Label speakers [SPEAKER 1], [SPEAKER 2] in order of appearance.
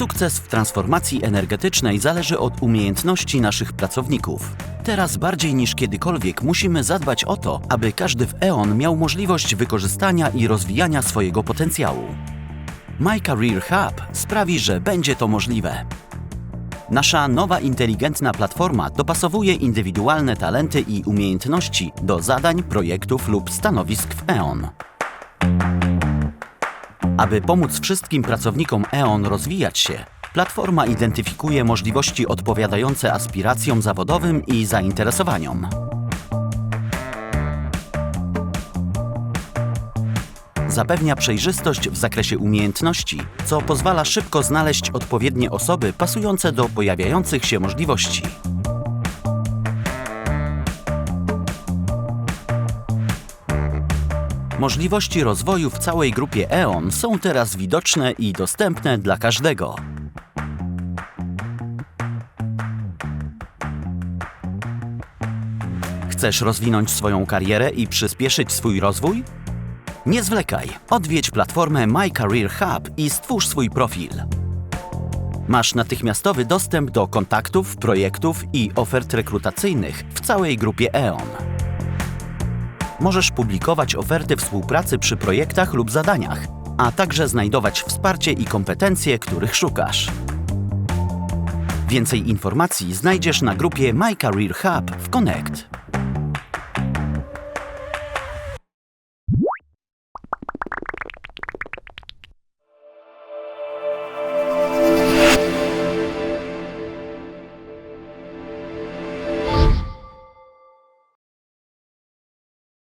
[SPEAKER 1] Sukces w transformacji energetycznej zależy od umiejętności naszych pracowników. Teraz bardziej niż kiedykolwiek musimy zadbać o to, aby każdy w E.ON miał możliwość wykorzystania i rozwijania swojego potencjału. My Career Hub sprawi, że będzie to możliwe. Nasza nowa inteligentna platforma dopasowuje indywidualne talenty i umiejętności do zadań, projektów lub stanowisk w E.ON. Aby pomóc wszystkim pracownikom E.ON rozwijać się, platforma identyfikuje możliwości odpowiadające aspiracjom zawodowym i zainteresowaniom. Zapewnia przejrzystość w zakresie umiejętności, co pozwala szybko znaleźć odpowiednie osoby pasujące do pojawiających się możliwości. Możliwości rozwoju w całej grupie E.ON są teraz widoczne i dostępne dla każdego. Chcesz rozwinąć swoją karierę i przyspieszyć swój rozwój? Nie zwlekaj, odwiedź platformę My Career Hub i stwórz swój profil. Masz natychmiastowy dostęp do kontaktów, projektów i ofert rekrutacyjnych w całej grupie E.ON. Możesz publikować oferty współpracy przy projektach lub zadaniach, a także znajdować wsparcie i kompetencje, których szukasz. Więcej informacji znajdziesz na grupie My Career Hub w Connect.